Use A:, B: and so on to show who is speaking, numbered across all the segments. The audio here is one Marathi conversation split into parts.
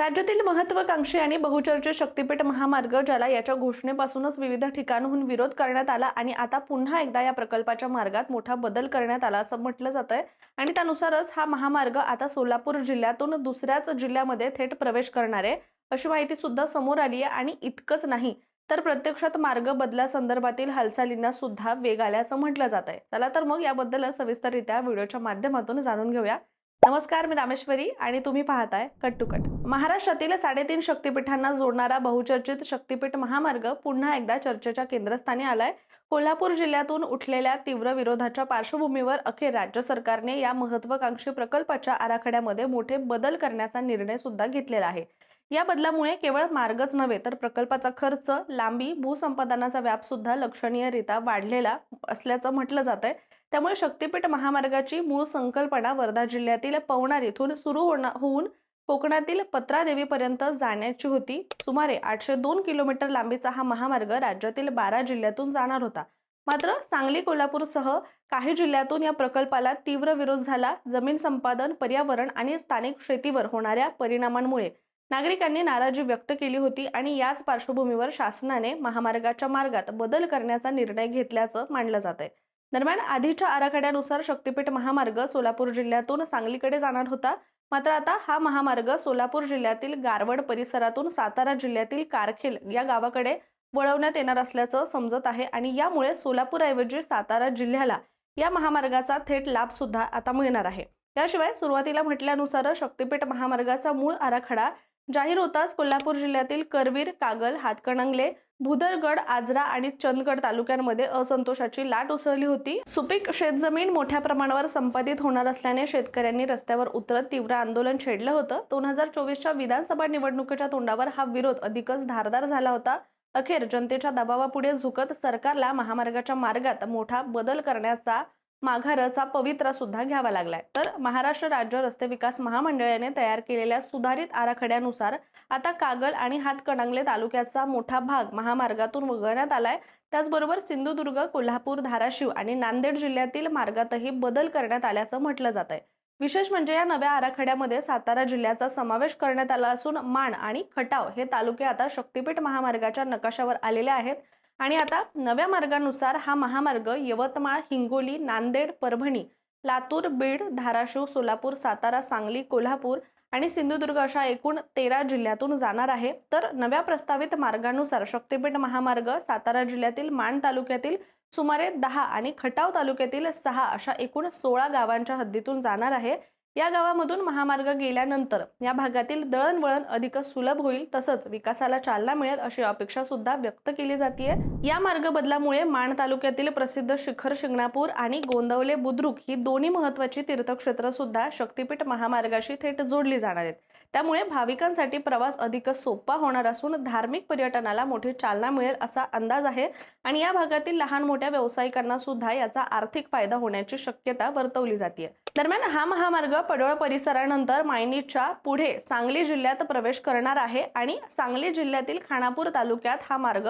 A: राज्यातील महत्वाकांक्षी आणि बहुचर्चित शक्तीपीठ महामार्ग ज्याला याच्या घोषणेपासूनच विविध ठिकाणहून विरोध करण्यात आला आणि आता पुन्हा एकदा या प्रकल्पाच्या मार्गात मोठा बदल करण्यात आला असं म्हटलं जात आहे आणि त्यानुसारच हा महामार्ग आता सोलापूर जिल्ह्यातून दुसऱ्याच जिल्ह्यामध्ये थेट प्रवेश करणार आहे अशी माहिती सुद्धा समोर आली आहे आणि इतकंच नाही तर प्रत्यक्षात मार्ग बदलासंदर्भातील हालचालींना सुद्धा वेग आल्याचं म्हटलं जात आहे चला तर मग याबद्दल सविस्तररित्या व्हिडिओच्या माध्यमातून जाणून घेऊया. नमस्कार मी रामेश्वरी आणि तुम्ही पाहताय कट टू कट महाराष्ट्रातील साडेतीन शक्तीपीठांना जोडणारा बहुचर्चित शक्तीपीठ महामार्ग पुन्हा एकदा चर्चेच्या केंद्रस्थानी आलाय. कोल्हापूर जिल्ह्यातून उठलेल्या तीव्र विरोधाच्या पार्श्वभूमीवर अखेर राज्य सरकारने या महत्वाकांक्षी प्रकल्पाच्या आराखड्यामध्ये मोठे बदल करण्याचा निर्णय सुद्धा घेतलेला आहे. या बदलामुळे केवळ मार्गच नव्हे तर प्रकल्पाचा खर्च लांबी भूसंपादनाचा व्याप सुद्धा लक्षणीयरित्या वाढलेला असल्याचं म्हटलं जात आहे त्यामुळे शक्तीपीठ महामार्गाची मूळ संकल्पना वर्धा जिल्ह्यातील पवनार येथून सुरू होणार होऊन कोकणातील पत्रादेवीपर्यंत जाण्याची होती. सुमारे आठशे दोन किलोमीटर लांबीचा हा महामार्ग राज्यातील बारा जिल्ह्यातून जाणार होता. मात्र सांगली कोल्हापूरसह काही जिल्ह्यातून या प्रकल्पाला तीव्र विरोध झाला. जमीन संपादन पर्यावरण आणि स्थानिक शेतीवर होणाऱ्या परिणामांमुळे नागरिकांनी नाराजी व्यक्त केली होती आणि याच पार्श्वभूमीवर शासनाने महामार्गाच्या मार्गात बदल करण्याचा निर्णय घेतल्याचं मानलं जात आहे दरम्यान आधीच्या आराखड्यानुसार शक्तीपीठ महामार्ग सोलापूर जिल्ह्यातून सांगलीकडे जाणार होता. मात्र आता हा महामार्ग सोलापूर जिल्ह्यातील गारवड परिसरातून सातारा जिल्ह्यातील कारखेल या गावाकडे वळवण्यात येणार असल्याचं समजत आहे आणि यामुळे सोलापूरऐवजी सातारा जिल्ह्याला या महामार्गाचा थेट लाभ सुद्धा आता मिळणार आहे. याशिवाय सुरुवातीला म्हटल्यानुसार शक्तीपीठ महामार्गाचा मूळ आराखडा जाहीर होताच कोल्हापूर जिल्ह्यातील करवीर कागल हातकणंगले भुदरगड आजरा आणि चंदगड तालुक्यांमध्ये असंतोषाची लाट उसळली होती. सुपीक शेतजमीन मोठ्या प्रमाणावर संपादित होणार असल्याने शेतकऱ्यांनी रस्त्यावर उतरत तीव्र आंदोलन छेडलं होतं. दोन हजार चोवीसच्या विधानसभा निवडणुकीच्या तोंडावर हा विरोध अधिकच धारदार झाला होता. अखेर जनतेच्या दबावापुढे झुकत सरकारला महामार्गाच्या मार्गात मोठा बदल करण्याचा माघारचा पवित्रा सुद्धा घ्यावा लागलाय. तर महाराष्ट्र राज्य रस्ते विकास महामंडळाने तयार केलेल्या सुधारित आराखड्यानुसार आता कागल आणि हातकणंगले तालुक्याचा मोठा भाग महामार्गातून वगळण्यात आलाय. त्याचबरोबर सिंधुदुर्ग कोल्हापूर धाराशिव आणि नांदेड जिल्ह्यातील मार्गातही बदल करण्यात आल्याचं म्हटलं जात आहे विशेष म्हणजे या नव्या आराखड्यामध्ये सातारा जिल्ह्याचा समावेश करण्यात आला असून माण आणि खटाव हे तालुके आता शक्तीपीठ महामार्गाच्या नकाशावर आलेले आहेत. आणि आता नव्या मार्गानुसार हा महामार्ग यवतमाळ हिंगोली नांदेड परभणी लातूर बीड धाराशिव सोलापूर सातारा सांगली कोल्हापूर आणि सिंधुदुर्ग अशा एकूण तेरा जिल्ह्यातून जाणार आहे. तर नव्या प्रस्तावित मार्गानुसार शक्तीपीठ महामार्ग सातारा जिल्ह्यातील माण तालुक्यातील सुमारे दहा आणि खटाव तालुक्यातील सहा अशा एकूण सोळा गावांच्या हद्दीतून जाणार आहे. या गावामधून महामार्ग गेल्यानंतर या भागातील दळणवळण अधिक सुलभ होईल तसंच विकासाला चालना मिळेल अशी अपेक्षा सुद्धा व्यक्त केली जाते या मार्ग बदलामुळे माण तालुक्यातील प्रसिद्ध शिखर शिंगणापूर आणि गोंदवले बुद्रुक ही दोन्ही महत्वाची तीर्थक्षेत्र सुद्धा शक्तीपीठ महामार्गाशी थेट जोडली जाणार आहेत. त्यामुळे भाविकांसाठी प्रवास अधिक सोपा होणार असून धार्मिक पर्यटनाला मोठी चालना मिळेल असा अंदाज आहे आणि या भागातील लहान मोठ्या व्यावसायिकांना सुद्धा याचा आर्थिक फायदा होण्याची शक्यता वर्तवली जाते दरम्यान हा महामार्ग पडोळ परिसरानंतर मायनीच्या पुढे सांगली जिल्ह्यात प्रवेश करणार आहे आणि सांगली जिल्ह्यातील खानापूर तालुक्यात हा मार्ग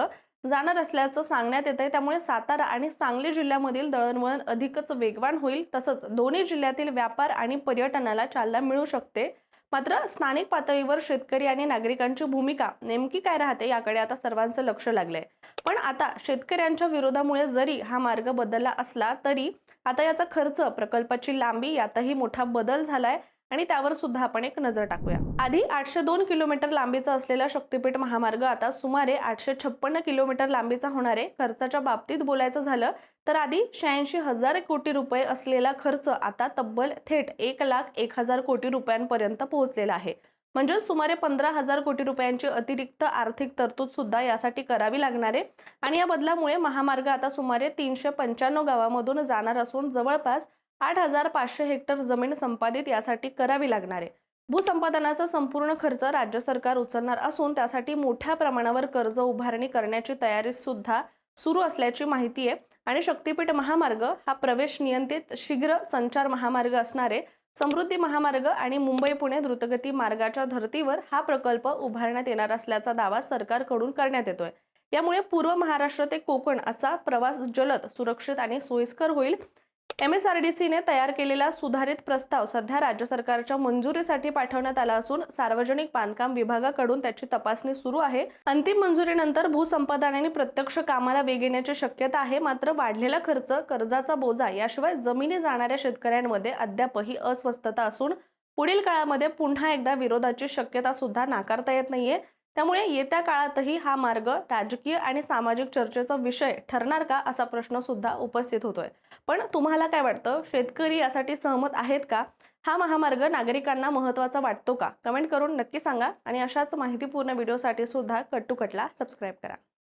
A: जाणार असल्याचं सांगण्यात येत आहे त्यामुळे सातारा आणि सांगली जिल्ह्यामधील दळणवळण अधिकच वेगवान होईल. तसंच दोन्ही जिल्ह्यातील व्यापार आणि पर्यटनाला चालना मिळू शकते. मात्र स्थानिक पातळीवर शेतकरी आणि नागरिकांची भूमिका नेमकी काय राहते याकडे आता सर्वांचं लक्ष लागलंय. पण आता शेतकऱ्यांच्या विरोधामुळे जरी हा मार्ग बदलला असला तरी आता याचा खर्च प्रकल्पाची लांबी यातही मोठा बदल झालाय. आणि त्यावर सुद्धा आपण एक नजर टाकूया. आधी आठशे दोन किलोमीटर लांबीचा असलेला शक्तीपीठ महामार्ग आता सुमारे आठशे छप्पन्न किलोमीटर लांबीचा होणार आहे खर्चाच्या बाबतीत बोलायचं झालं तर आधी शहाऐंशी हजार कोटी रुपये असलेला खर्च आता तब्बल थेट एक लाख एक हजार कोटी रुपयांपर्यंत पोहोचलेला आहे. म्हणजे सुमारे पंधरा हजार कोटी रुपयांची अतिरिक्त आर्थिक तरतूद सुद्धा यासाठी करावी लागणार आहे. आणि या बदलामुळे महामार्ग आता सुमारे तीनशे पंच्याण्णव गावामधून जाणार असून जवळपास आठ हजार पाचशे हेक्टर जमीन संपादित यासाठी करावी लागणार आहे. भूसंपादनाचा संपूर्ण खर्च राज्य सरकार उचलणार असून त्यासाठी मोठ्या प्रमाणावर कर्ज उभारणी करण्याची तयारी सुद्धा सुरू असल्याची माहिती आहे. आणि शक्तीपीठ महामार्ग हा प्रवेश नियंत्रित शीघ्र संचार महामार्ग असणारे समृद्धी महामार्ग आणि मुंबई पुणे द्रुतगती मार्गाच्या धर्तीवर हा प्रकल्प उभारण्यात येणार असल्याचा दावा सरकारकडून करण्यात येतोय. यामुळे पूर्व महाराष्ट्र ते कोकण असा प्रवास जलद सुरक्षित आणि सोयीस्कर होईल. एम एस आर डी सीने तयार केलेला सुधारित प्रस्ताव सध्या राज्य सरकारच्या मंजुरीसाठी पाठवण्यात आला असून सार्वजनिक बांधकाम विभागाकडून त्याची तपासणी सुरू आहे. अंतिम मंजुरीनंतर भूसंपादनाने प्रत्यक्ष कामाला वेग येण्याची शक्यता आहे. मात्र वाढलेला खर्च कर्जाचा बोजा याशिवाय जमिनी जाणाऱ्या शेतकऱ्यांमध्ये अद्यापही अस्वस्थता असून पुढील काळामध्ये पुन्हा एकदा विरोधाची शक्यता सुद्धा नाकारता येत नाहीये. त्यामुळे येत्या काळातही हा मार्ग राजकीय आणि सामाजिक चर्चेचा विषय ठरणार का असा प्रश्न सुद्धा उपस्थित होतोय. पण तुम्हाला काय वाटतं? शेतकरी यासाठी सहमत आहेत का? हा महामार्ग नागरिकांना महत्त्वाचा वाटतो का? कमेंट करून नक्की सांगा आणि अशाच माहितीपूर्ण व्हिडिओसाठी सुद्धा कट कटला सबस्क्राईब करा.